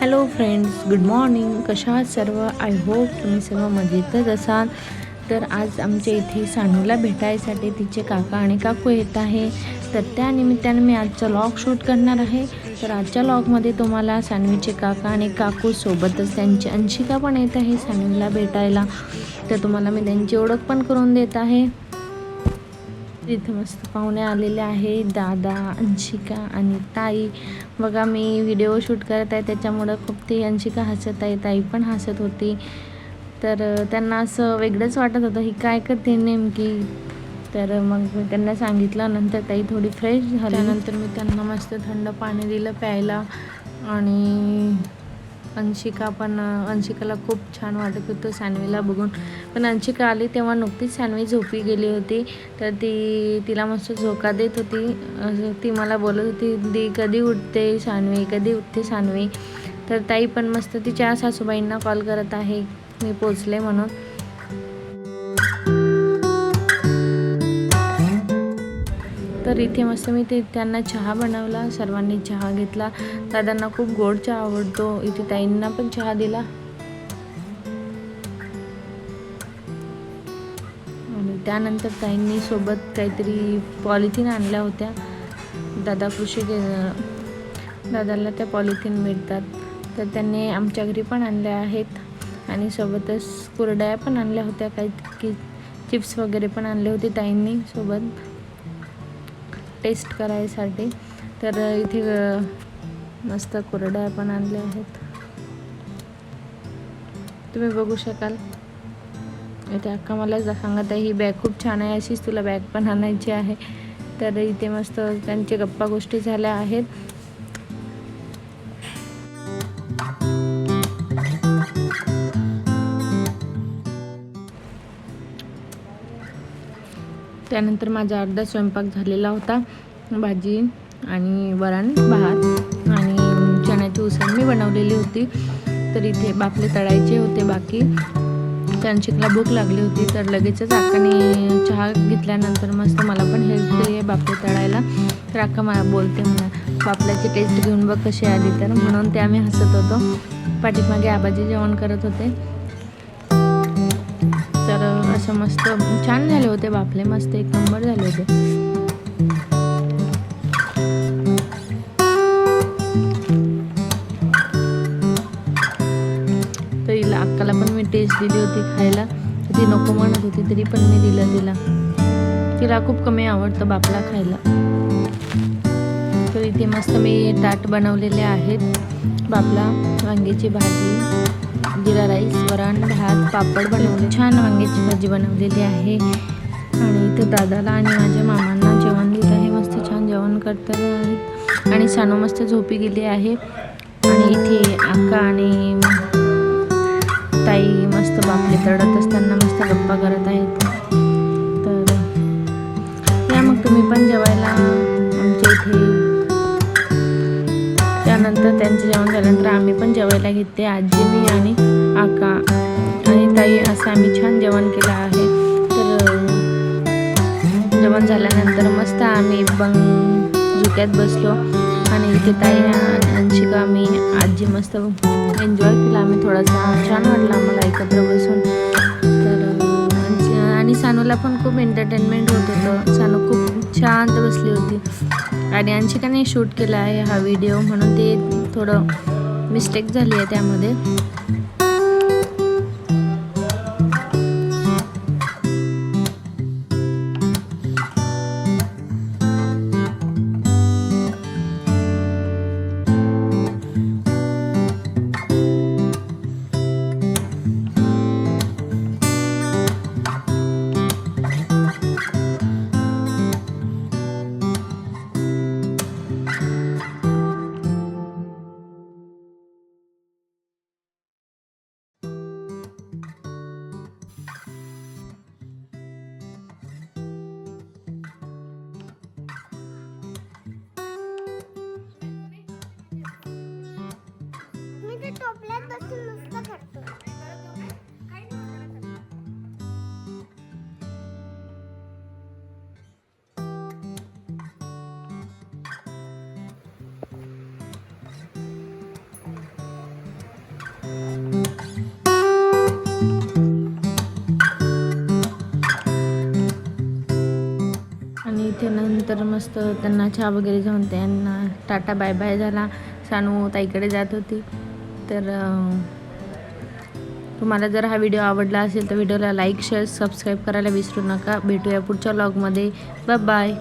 Hello friends good morning कशा आहात सर्व? आय होप तुम्ही सर्व मजेतच असाल. तर आज आमच्या इथे सानूला भेटायसाठी तिचे काका आणि काकू येत आहे. तर त्या निमित्ताने मी आजचा लॉग शूट करणार आहे. तर आजच्या लॉगमध्ये तुम्हाला सानवीचे काका आणि काकू सोबतच त्यांची अंशिका पण येत आहे सानवीला भेटायला. तर तुम्हाला मी त्यांची ओळख पण करून देत आहे. इथे मस्त पाहुणे आलेले आहे दादा अंशिका आणि ताई. बघा मी व्हिडिओ शूट करत आहे त्याच्यामुळं खूप ती अंशिका हसत आहे. ताई पण हसत होती. तर त्यांना असं वेगळंच वाटत होतं. ही काय करते नेमकी? तर मग मी त्यांना सांगितलं. नंतर ताई थोडी फ्रेश झाल्यानंतर मी त्यांना मस्त थंड पाणी दिलं प्यायला. आणि अंशिका पण अंशिकाला खूप छान वाटत होतं सानवीला बघून. पण अंशिका आली तेव्हा नुकतीच सानवी झोपी गेली होती. तर ती तिला मस्त झोका देत होती. ती मला बोलत होती दी कधी उठते सानवी कधी उठते सानवी? तर ताई पण मस्त तिच्या सासूबाईंना कॉल करत आहे. मी पोचले म्हणून. तर इथे मस्त मी ते त्यांना चहा बनवला सर्वांनी चहा घेतला. दादांना खूप गोड चहा आवडतो. इथे ताईंना पण चहा दिला. आणि त्यानंतर ताईंनी सोबत काहीतरी पॉलिथिन आणल्या होत्या. दादा कृषी दादाला त्या पॉलिथिन मिळतात. तर त्यांनी आमच्या घरी पण आणल्या आहेत. आणि सोबतच कुरड्या पण आणल्या होत्या. काही की चिप्स वगैरे पण आणले होते ताईंनी सोबत. टेस्ट करायसाठी. तर इथे मस्त कुरड्या पण आणल्या आहेत. तुम्ही बघू शकाल. इथे अक्का मला जर सांगत आहे ही बॅग खूप छान आहे अशीच तुला बॅग पण आणायची आहे. तर इथे मस्त त्यांची गप्पा गोष्टी झाल्या आहेत. त्यानंतर माझा अर्धा स्वयंपाक झालेला होता भाजी आणि वरण भात आणि चण्याची उसळ मी बनवलेली होती. तर इथे बापले तळायचे होते बाकी. त्यांशिकला भूक लागली होती तर लगेचच आकाने चहा घेतल्यानंतर मस्त मला पण हेल्प केली आहे बापले तळायला. तर आका मला बोलते म्हणा बापल्याची टेस्ट घेऊन बघ कशी आली. तर म्हणून ते आम्ही हसत होतो. पाठीमागे आबाजी जेवण करत होते. असं मस्त छान झाले होते बापले मस्त एक नंबर झाले होते. तर हिला अक्काला पण मी टेस्ट दिली होती खायला. ती नको म्हणत होती तरी पण मी दिलं तिला. तिला खूप कमी आवडतं बापला खायला. तर इथे मस्त मी ताट बनवलेले आहेत. बापला वांग्याची भाजी जिरा राईस पापड बनवले छान वांग्याची भाजी बनवलेली आहे. आणि इथं दादाला आणि माझ्या मामांना जेवण देत आहे. मस्त छान जेवण करतात आणि सानू मस्त झोपी गेली आहे. आणि इथे आका आणि ताई मस्त बापले तडत असताना मस्त गप्पा करत आहेत. तर या मग तुम्ही पण जेवायला आमच्या इथे. त्यानंतर त्यांचं जेवण झाल्यानंतर आम्ही पण जेवायला घेते आजी मी आणि आका. आहे असं आम्ही छान जेवण केलं आहे. तर जेवण झाल्यानंतर मस्त आम्ही पण झुक्यात बसलो आणि इथे ताई आणि अंशिका आजी मस्त एन्जॉय केला. आम्ही थोडासा छान वाटलं आम्हाला एकत्र बसून. तर आणि सानूला पण खूप एंटरटेनमेंट होत होतं. सानू खूप शांत बसली होती. आणि अंशिकाने शूट केला आहे हा व्हिडिओ म्हणून ते थोडं मिस्टेक झाली आहे त्यामध्ये. आणि त्यानंतर मस्त त्यांना चहा वगैरे जाऊन त्यांना टाटा बाय बाय झाला. सानू ताईकडे जात होती. तर तुम्हाला जर हा व्हिडिओ आवडला असेल तर व्हिडिओला लाईक शेअर सबस्क्राईब करायला विसरू नका. भेटूया पुढच्या व्लॉगमध्ये बाय बाय.